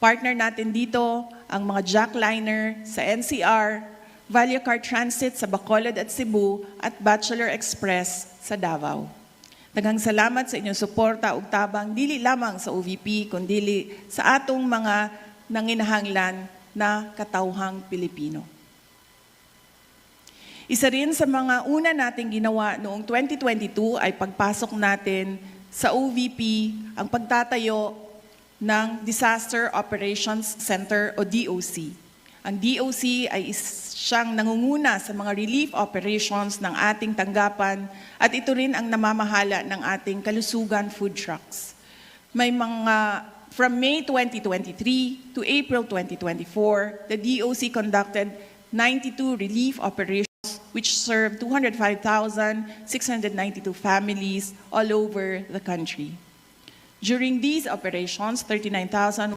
Partner natin dito ang mga jackliner sa NCR, Vallecar Transit sa Bacolod at Cebu, at Bachelor Express sa Davao. Daghang salamat sa inyong suporta ug tabang dili lamang sa OVP kundi sa atong mga nanginahanglan na katawhang Pilipino. Isa rin sa mga una nating ginawa noong 2022 ay pagpasok natin sa OVP ang pagtatayo ng Disaster Operations Center o DOC. Ang DOC ay siyang nangunguna sa mga relief operations ng ating tanggapan at ito rin ang namamahala ng ating kalusugan food trucks. May mga from May 2023 to April 2024, the DOC conducted 92 relief operations which served 205,692 families all over the country. During these operations, 39,000